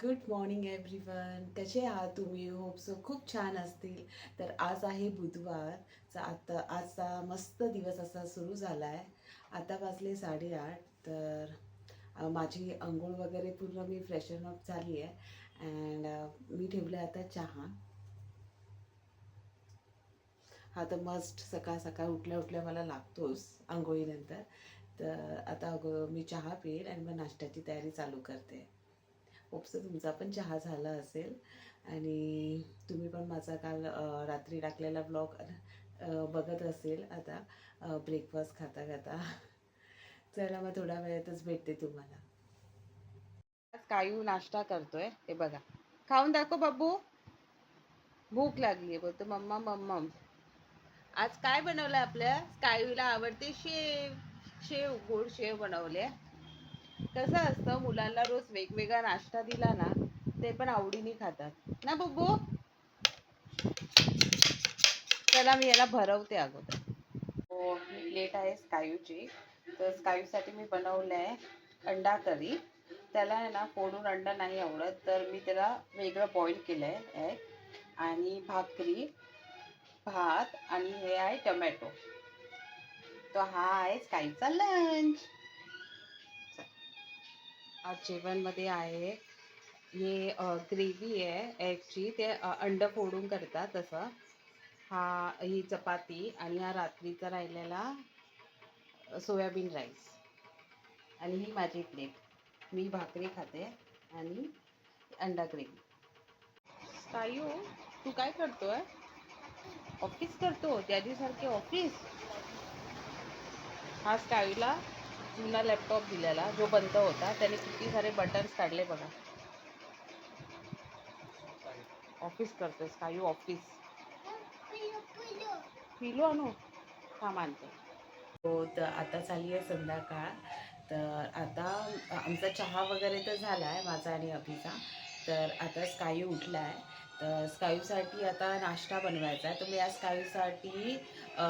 Good morning everyone कसे आहात तुम्ही? होप सो खूप छान असतील. तर आज आहे बुधवार. आता आजचा मस्त दिवस असा सुरू झाला आहे आता वाजले साडेआठ. तर माझी अंघोळ वगैरे पूर्ण मी फ्रेशन अप झाली आहे अँड मी ठेवलं आता चहा. हा तर मस्ट सकाळ सकाळ उठल्या उठल्या मला लागतोच आंघोळीनंतर तर आता अगो मी चहा पिईल आणि मग नाश्त्याची तयारी चालू करते. होपसं तुमचा पण चहा झाला असेल. आणि तुम्ही पण माझा काल रात्री टाकलेला ब्लॉग बघत असेल आता ब्रेकफास्ट खाता खाता. चला मग थोड्या वेळातच भेटते तुम्हाला. कायू नाश्ता करतोय हे बघा. खाऊन दाखव बाबू. भूक लागली आहे बोलतो मम्मा मम्मा. आज काय बनवलं आपल्या कायूला आवडते शेव शेव गोड शेव बनवले. कसं असतं मुलांना रोज वेगवेगळा नाश्ता दिला ना ते पण आवडीने खातात. ना बब्बू? चला मी याला भरवते अगोदर. हो लेट आहे स्कायूची. तर स्कायूसाठी मी बनवलं आहे अंडा करी. त्याला आहे ना फोडून अंडा नाही आवडत तर मी त्याला वेगळं बॉईल केलं आहे आणि भाकरी भात आणि हे आहे टमॅटो. तो हा आहे स्काईचा लंच आज जेवणमध्ये आहे. हे ग्रेव्ही आहे एगची ते अंडं फोडून करतात तसं हा ही चपाती आणि हा रात्रीचा राहिलेला सोयाबीन राईस. आणि ही माझी प्लेट. मी भाकरी खाते आणि अंडा ग्रेव्ही. सायू हो, तू काय करतो आहे ऑफिस करतो त्या दिवसारखे ऑफिस? हा स्कायूला जुना लॅपटॉप दिलेला जो बंद होता त्याने किती सारे बटन्स काढले बघा. ऑफिस करतेस काही ऑफिस पिलो आणू? थांब आणते. हो तर आता चालली आहे संध्याकाळ. तर आता आमचा चहा वगैरे तर झाला आहे माझा आणि अभिचा. तर आता स्कायू उठला आहे तर स्कायूसाठी आता नाश्ता बनवायचा आहे. तर मी या स्कायूसाठी अ,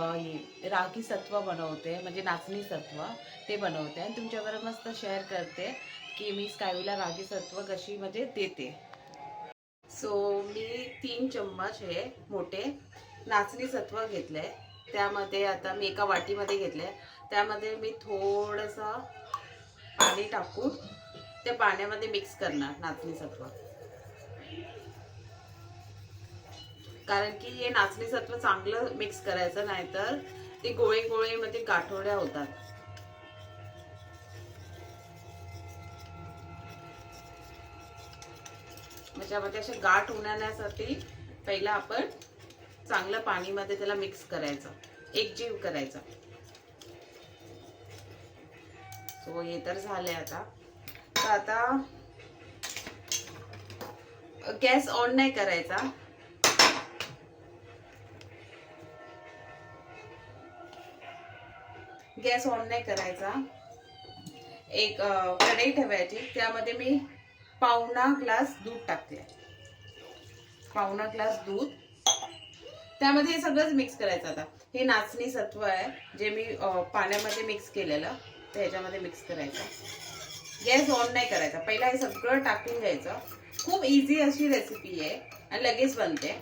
रागी सत्व बनवते. म्हणजे नाचणी सत्व ते बनवते. आणि तुमच्याबरोबर मस्त शेअर करते की मी स्कायूला रागी सत्व कशी म्हणजे देते. सो मी तीन चम्मच हे मोठे नाचणी सत्व घेतले. त्यामध्ये आता मी एका वाटीमध्ये घेतले. त्यामध्ये मी थोडंसं पाणी टाकून त्या पाण्यामध्ये मिक्स करणार नाचणी सत्व. कारण की हे नाचणी सत्व चांगलं मिक्स करायचं नाहीतर ते गोळे गोळे मध्ये गाठोड्या होतात. त्याच्यामध्ये असे गाठ होण्यासाठी पहिला आपण चांगलं पाणीमध्ये त्याला मिक्स करायचं एकजीव करायचं. सो हे तर झाले आता. तर आता गॅस ऑन नाही करायचा. गॅस ऑन नाही करायचा. एक कढई ठेवायची. त्यामध्ये मी पावणा ग्लास दूध टाकते. पावणा ग्लास दूध. त्यामध्ये हे सगळंच मिक्स करायचं आता. हे नाचणी सत्व आहे जे मी पाण्यामध्ये मिक्स केलेलं ते ह्याच्यामध्ये मिक्स करायचं. गॅस ऑन नाही करायचा. पहिला हे सगळं टाकून घ्यायचं. खूप इझी अशी रेसिपी आहे. आणि लगेच बनते.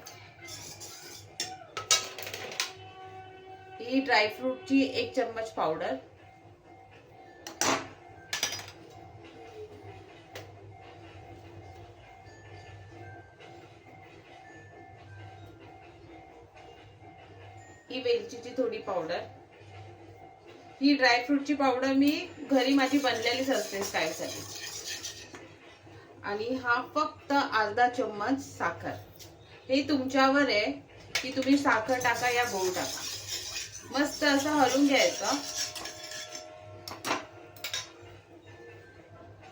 ही ड्रायफ्रूटची एक चम्मच पावडर ही वेलचीची थोडी पावडर ही ड्रायफ्रूटची पावडर मी घरी माझी बनलेलीच असते स्टाईलसाठी आणि हा फक्त अर्धा चम्मच साखर. हे तुमच्यावर आहे की तुम्ही साखर टाका या गहू टाका. मस्त असं हलून घ्यायचं.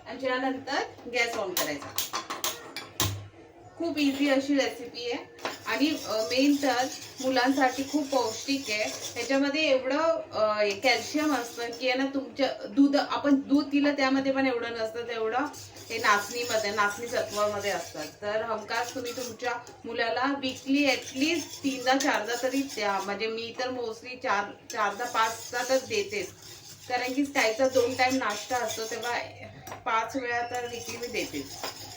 आणि त्यानंतर गॅस ऑन करायचा. खूप इझी अशी रेसिपी आहे. आणि मेन तर मुलांसाठी खूप पौष्टिक आहे. त्याच्यामध्ये एवढं कॅल्शियम असतं की आहे ना तुमच्या दूध आपण दूध दिलं त्यामध्ये पण एवढं नसतं तेवढं हे नाचणीमध्ये नाचणी सत्वामध्ये असतात. तर हमखास तुम्ही तुमच्या मुलाला वीकली ॲटलिस्ट तीनदा चारदा तरी द्या. म्हणजे मी तर मोस्टली चार चारदा पाचदा तर देतेच. कारण की त्याचा दोन टाइम नाश्ता असतो तेव्हा पाच वेळा तर विकली मी देते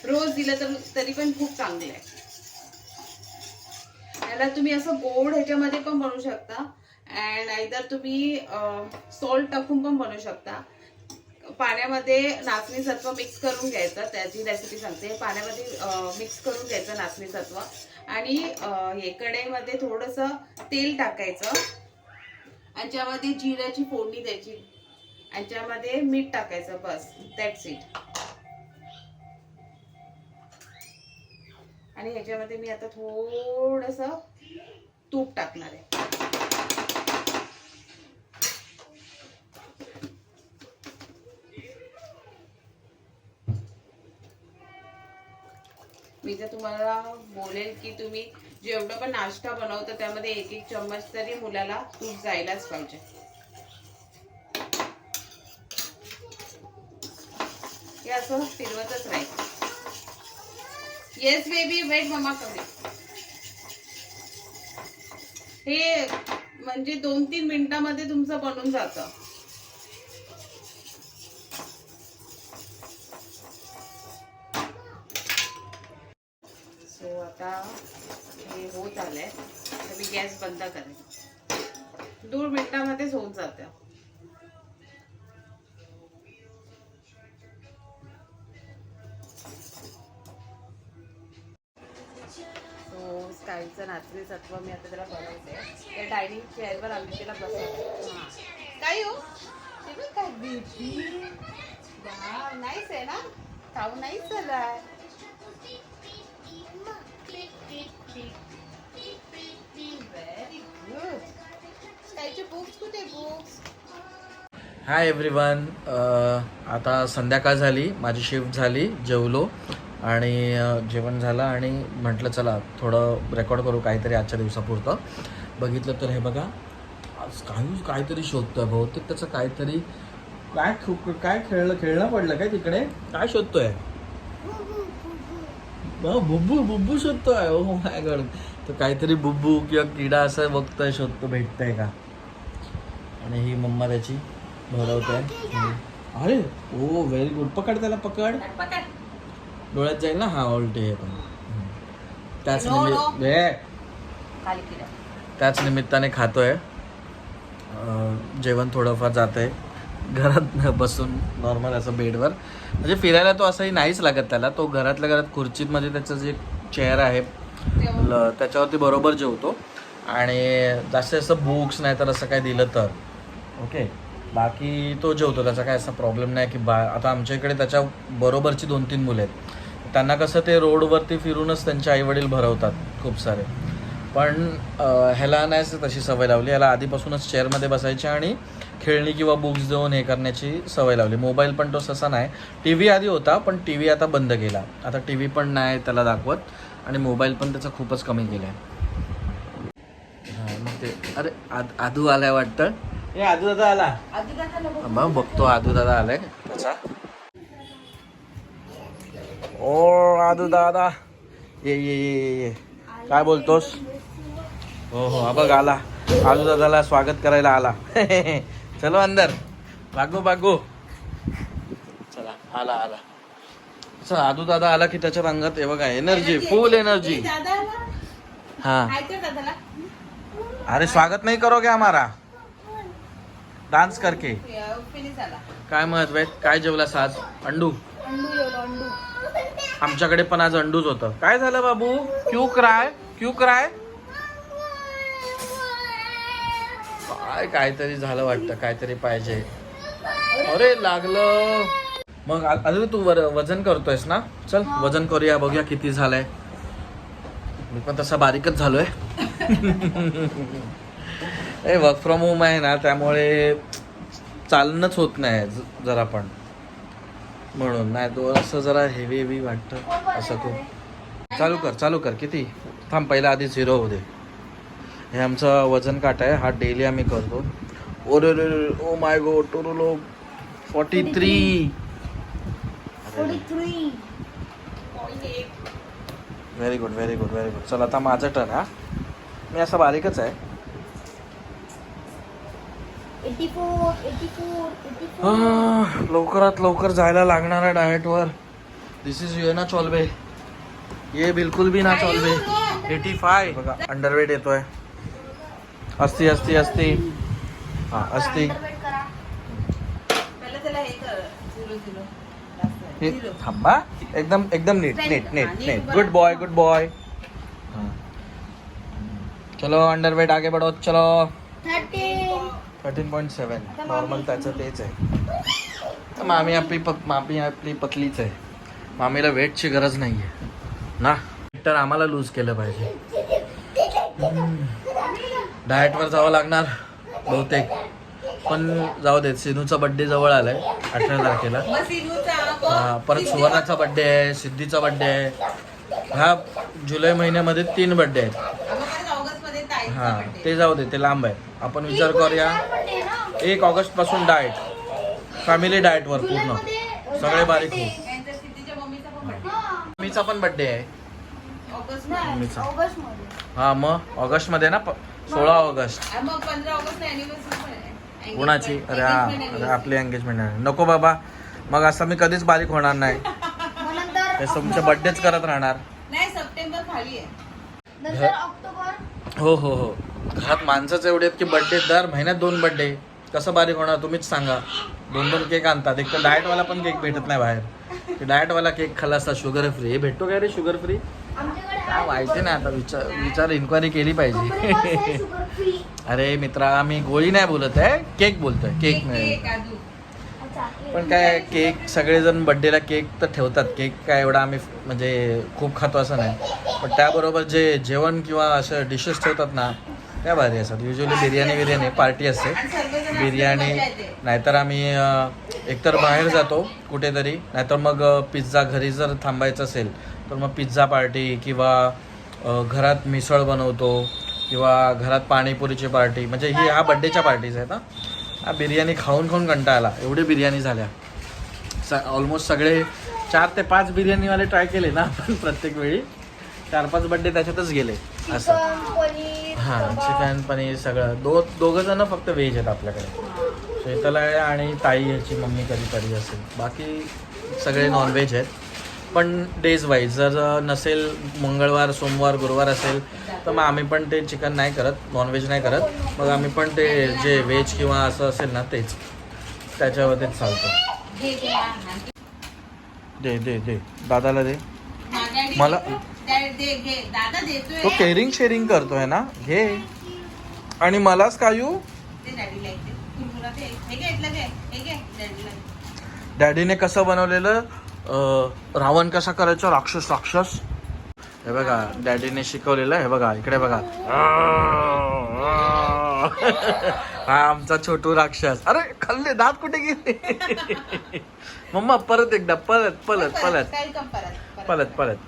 रोज दिलं तर तरी पण खूप चांगलं आहे. याला तुम्ही असं गोड ह्याच्यामध्ये पण बनवू शकता. अँड आयदर तुम्ही सॉल्ट टाकून पण बनवू शकता. पाण्यामध्ये नाचणी सत्व मिक्स करून घ्यायचं त्याची रेसिपी सांगते. पाण्यामध्ये मिक्स करून घ्यायचं नाचणी सत्व. आणि हे कढईमध्ये थोडंसं तेल टाकायचं. आणि त्यामध्ये जिऱ्याची फोडणी द्यायची. आणि त्यामध्ये मीठ टाकायचं बस. दॅट्स इट आणि ह्याच्यामध्ये मी आता थोडंसं तूप टाकणार आहे. मी तर तुम्हाला बोलेल की तुम्ही जेवढं पण नाश्ता बनवता त्यामध्ये एक एक चम्मच तरी मुलाला तूप जायलाच पाहिजे. हे असं फिरवतच राहील. येस बेबी वेट मम्मा कमी हे म्हणजे दोन तीन मिनिटामध्ये तुमचं बनून जातं. आता हे होत आलंय. तर मी गॅस बंद करेन. दोन मिनटामध्येच होऊन जातं. काहीचं हो, स्कायचं सत्व मी आता त्याला बनवते. त्या डायनिंग चेअरवर आम्ही तिला बसवतो. काय हो? ते काय? beauty. आहे ना? खाऊ नाहीच झालाय. हाय एव्हरीवन uh, आता संध्याकाळ झाली. माझी शिफ्ट झाली जेवलो आणि uh, जेवण झालं आणि म्हटलं चला थोडं रेकॉर्ड करू काहीतरी आजच्या दिवसापुरतं. बघितलं तर हे बघा आज काही काहीतरी शोधतोय. बहुतेक त्याचं काहीतरी काय काय खेळलं खेळणं पडलं काय तिकडे? काय शोधतोय? बुब्बू बुब्बू शोधतोय. ओ माय गॉड तर काहीतरी बुब्बू किंवा किडा असं बघतोय शोधतो भेटतंय का? आणि ही मम्मा त्याची भरवते अरे ओ व्हेरी गुड पकड त्याला पकड. डोळ्यात जाईल ना? हा ऑल्टी हे पण. त्याच निमित्त त्याच निमित्ताने खातोय. जेवण थोडंफार जातंय. घरात बसून नॉर्मल असं बेडवर. म्हणजे फिरायला तो असंही नाहीच लागत त्याला. तो घरातल्या घरात खुर्चीत म्हणजे त्याचं जे चेअर आहे ल- त्याच्यावरती बरोबर जेवतो. आणि जास्तीत जास्त बुक्स नाही तर असं काय दिलं तर. ओके बाकी तो जेवतो. त्याचा काय असा प्रॉब्लेम नाही की बा आता आमच्या इकडे त्याच्या बरोबरची दोन तीन मुलं आहेत. त्यांना कसं ते रोडवरती फिरूनच त्यांचे आईवडील भरवतात खूप सारे. पण ह्याला नाही असं तशी सवय लावली. ह्याला आधीपासूनच चेअरमध्ये बसायची आणि खेळणी किंवा बुक्स देऊन हे करण्याची सवय लावली. मोबाईल पण तो तसा नाही. टी व्ही आधी होता पण टी व्ही आता बंद केला. आता टी व्ही पण नाही त्याला दाखवत आणि मोबाईल पण त्याचा खूपच कमी केला आहे हां मग ते अरे आद आदू आलाय वाटतं. ए आदू दादा आला. मग बघतो आदू दादा आलाय. त्याचा ओ आदू दादा. ये ये ये ये. काय बोलतोस? हो हो. हा बघ आला. आदू दादाला स्वागत करायला आला. चलो अंदर. बागू बागू चला आला आला. चल आदू दादा आला की त्याच्या अंगात हे बघा एनर्जी फुल एनर्जी हा अरे स्वागत नहीं करोगे हमारा डान्स करके काय महत्त्व आहे काय जेवलास आज? अंडू. आमच्याकडे पण आज अंडूच होतं. काय झालं बाबू? क्यू क्राय? क्यू क्राय? काय काहीतरी झालं वाटतं काहीतरी पाहिजे. अरे लागलं. मग अजून तू वर वजन करतोयस ना? चल वजन करूया बघूया किती झालंय. मी पण तसा बारीकच झालोय. ए वर्क फ्रॉम होम आहे ना त्यामुळे चालणंच होत नाही जरा पण. म्हणून नाही तो असं जरा हेवी हेवी वाटतं असं खूप चालू कर चालू कर किती? थांब पहिला आधी झिरो होऊ दे. हे आमचं वजन काटा आहे. हा डेली आम्ही करतो. ओरे रे रे, ओ माय गो टोरुलो. Forty three very good very good very good चल आता माझं टर्न हा. मी असं बारीकच आहे. लवकरात लवकर जायला लागणार आहे डाएटवर दिस इज यू ना चॉलबे ये बिलकुल भी ना चॉलबे एटी फाय बघा अंडरवेट येतोय. असती असती असती. हा असती. हे. थांबा. एकदम एकदम नीट. नीट नीट नीट. गुड बॉय गुड बॉय चलो अंडरवेट आगे बढ़ो. चलो. Thirteen thirteen point seven normal त्याचं तेच आहे. तर मामी आपली पत मामी आपली पतलीच आहे. मामीला वेटची गरज नाही आहे ना? तर आम्हाला लूज केलं पाहिजे. डाएटवर जावं लागणार बहुतेक. पण जाऊ देत सिनूचा बड्डे जवळ आलाय अठरा तारखेला. मग सिनूचा मग हा, परत सुवर्णाचा बड्डे आहे सिद्धीचा बड्डे आहे. ह्या जुलै महिन्यामध्ये तीन बड्डे आहेत. हा. ते जाऊ दे ते लांब आहे. आपण विचार करूया. एक ऑगस्टपासून डाएट फॅमिली डाएटवर पूर्ण. सगळे बारीक हो सिद्धीच्या मम्मीचा पण. हा. बड्डे आहे. मम्मीचा. हा मग ऑगस्टमध्ये ना प- सोळा ऑगस्ट. मग पंधरा कोणाची? अरे हा अरे. आपली एंगेजमेंट आहे. नको बाबा. मग असं मी कधीच बारीक होणार नाही. ते तुमचे बड्डेच करत राहणार. नाही सप्टेंबर खाली आहे. नंतर ऑक्टोबर? हो हो हो. घरात माणसंच एवढे आहेत की बड्डे दर महिन्यात दोन बड्डे कसं बारीक होणार तुम्हीच सांगा. दोन दोन केक आणतात. एक तर डाएटवाला पण केक भेटत नाही बाहेर. डाएटवाला केक खाल्ला असता शुगर फ्री हे भेटतो काय रे शुगर फ्री काय माहिती नाही आता. विचार विचार इन्क्वायरी केली पाहिजे. अरे मित्रा मी गोळी नाही बोलत आहे. केक बोलतोय. केक नाही. पण काय केक सगळेजण बड्डेला केक तर ठेवतात. केक काय एवढा आम्ही म्हणजे खूप खातो असं नाही. पण त्याबरोबर जे जेवण किंवा असं डिशेस ठेवतात ना त्या भारी असतात. युजली बिर्याणी बिर्याणी पार्टी असते. बिर्याणी. नाहीतर आम्ही एकतर बाहेर जातो कुठेतरी. नाहीतर मग पिझ्झा घरी जर थांबायचं असेल तर मग पिझ्झा पार्टी किंवा घरात मिसळ बनवतो किंवा घरात पाणीपुरीची पार्टी. म्हणजे ही ह्या बड्डेच्या पार्टीज आहेत ना हा बिर्याणी खाऊन खाऊन कंटाळा एवढी बिर्याणी झाल्या. स ऑलमोस्ट सगळे चार ते पाच बिर्याणीवाले ट्राय केले ना आपण प्रत्येक वेळी. चार पाच बड्डे त्याच्यातच गेले. असं. हां चिकन पनीर सगळं. दो दोघं जण फक्त व्हेज आहेत आपल्याकडे. श्वेतला आणि ताई याची मम्मी कधी कधी असेल. बाकी सगळे नॉनव्हेज आहेत. पण डेज वाईज जर नसेल मंगळवार सोमवार गुरुवार असेल तर मग आम्ही पण ते चिकन नाही करत नॉनव्हेज नाही करत. मग आम्ही पण ते जे व्हेज किंवा असं असेल ना तेच. त्याच्यावरतीच चालतं. दे दे दे दादाला दे. मला- तो केअरिंग शेअरिंग करतोय ना? घे. आणि मलाच कायू? डॅडीने कसं बनवलेलं? रावण कसा करायचा? राक्षस राक्षस. हे बघा डॅडीने शिकवलेलं हे बघा इकडे बघा. हा आमचा छोटू राक्षस. अरे खाल्ले दात कुठे गेले? मम्मा परत एकदा पलत पलत पलत पलत पलत परत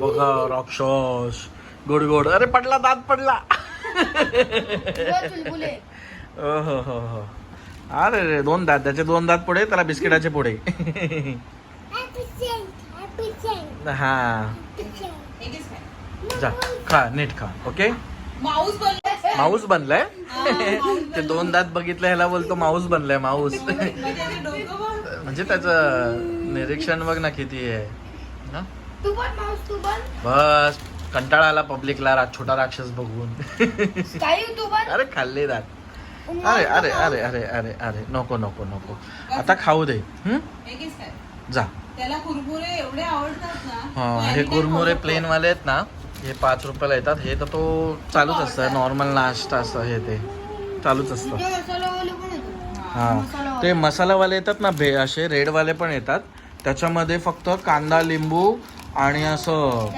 बघा राक्षस. गोड गोड. अरे पडला दात पडला. चुलबुले. हो हो हो हो. अरे रे दोन दात त्याचे दोन दात पुढे त्याला बिस्किटाचे पुढे. हा. हे जा खा नीट खा ओके? माऊस बोलले माऊस बनलाय? ते दोन दात बघितलं ह्याला बोलतो माऊस बनलाय माऊस. म्हणजे. म्हणजे त्याचं निरीक्षण बघ ना किती आहे. हा? तू पण माऊस तू पण बस. कंटाळा आला पब्लिकला रा छोटा राक्षस बघून. काही पण अरे खाल्ले दात. अरे अरे अरे अरे अरे अरे. नको नको नको. आता खाऊ दे. जा. त्याला कुरमुरे एवढे आवडतात ना हा हे कुरमुरे प्लेन वाले आहेत ना हे पाच रुपयाला येतात. हे तर तो चालूच असतं. नॉर्मल नाश्ता असं हे ते. चालूच असतं. हा. ते मसालावाले येतात ना भे असे रेडवाले पण येतात. त्याच्यामध्ये फक्त कांदा लिंबू आणि असं.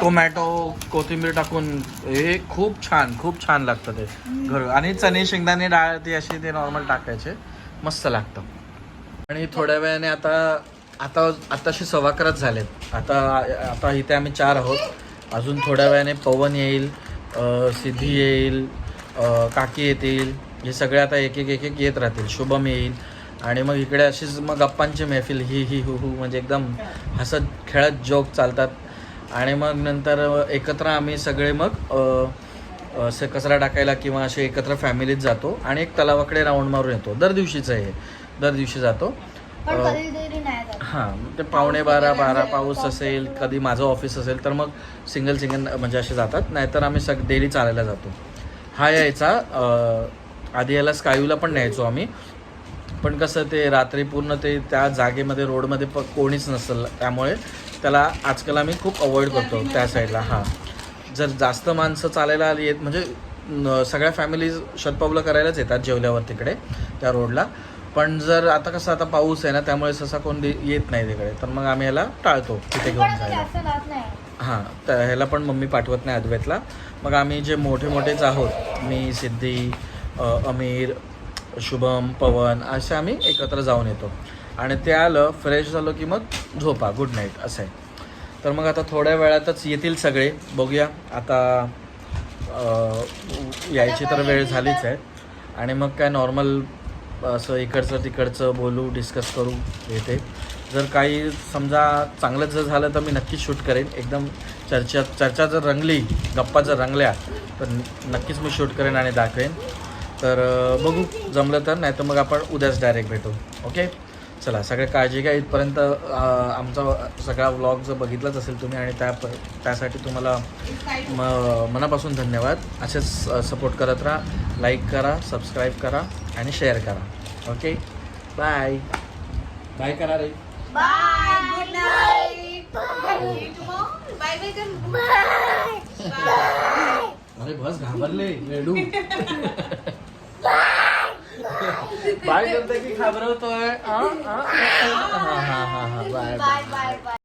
टोमॅटो कोथिंबीर टाकून हे खूप छान खूप छान लागतं ते घर. आणि चणे शेंगदाणे डाळ ती अशी ते नॉर्मल टाकायचे. मस्त लागतं. आणि थोड्या वेळाने आता आता आताशी सव्वा अकराच झालेत. आता आता इथे आम्ही चार आहोत. अजून थोड्या वेळाने पवन येईल सिद्धी येईल काकी येतील. हे सगळे आता एक एक एक एक येत राहतील. शुभम येईल. आणि मग इकडे अशीच मग गप्पांची महफिल ही ही हु हु म्हणजे एकदम हसत खेळत जोक चालतात. आणि मग नंतर एकत्र आम्ही सगळे मग असे कचरा टाकायला किंवा असे एकत्र फॅमिलीत जातो आणि एक तलावाकडे राऊंड मारून येतो. दर दिवशीचं आहे. दर दिवशी जातो. हां ते पावणे बारा बारा पाऊस असेल कधी माझं ऑफिस असेल तर मग सिंगल सिंगल म्हणजे असे जातात. नाहीतर आम्ही सग डेली चालायला जातो. हा यायचा आधी याला स्कायूला पण न्यायचो आम्ही. पण कसं ते रात्री पूर्ण ते त्या जागेमध्ये रोडमध्ये प कोणीच नसेल. त्यामुळे त्याला आजकाल आम्ही खूप अवॉइड करतो त्या साईडला हां. जर जास्त माणसं चालायला आली आहेत म्हणजे सगळ्या फॅमिली शतपावलं करायलाच येतात जेवल्यावर तिकडे त्या रोडला पण जर आता कसं आता पाऊस आहे ना त्यामुळे सहसा कोण येत नाही तिकडे. तर मग आम्ही याला टाळतो तिथे घेऊन जायला. हां तर ह्याला पण मम्मी पाठवत नाही अद्वैतला. मग आम्ही जे मोठे मोठेच आहोत मी सिद्धी अमीर शुभम पवन असे आम्ही एकत्र जाऊन येतो. आणि ते आलं फ्रेश झालो की मग झोपा गुड नाईट असं आहे तर मग आता थोड्या वेळातच येतील सगळे. बघूया. आता यायची तर वेळ झालीच आहे. आणि मग काय नॉर्मल असं इकडचं तिकडचं बोलू डिस्कस करू येते. जर काही समजा चांगलं जर झालं तर मी नक्कीच शूट करेन. एकदम चर्चा चर्चा जर रंगली गप्पा जर रंगल्या तर नक्कीच मी शूट करेन आणि दाखवेन. तर बघू जमलं तर. नाही तर मग आपण उद्याच डायरेक्ट भेटू. ओके चला सगळे काळजी घ्या. इथपर्यंत आमचा सगळा व्लॉग जर बघितलाच असेल तुम्ही आणि त्या त्यासाठी तुम्हाला म मनापासून धन्यवाद. असेच सपोर्ट करत राहा लाईक करा सबस्क्राईब करा आणि शेअर करा. ओके बाय बाय करा रे. Bye good night bye bye कर अरे बस घाबरले रेडू. बाय करते की घाबरवतोय. हा हा हा हा bye bye bye bye bye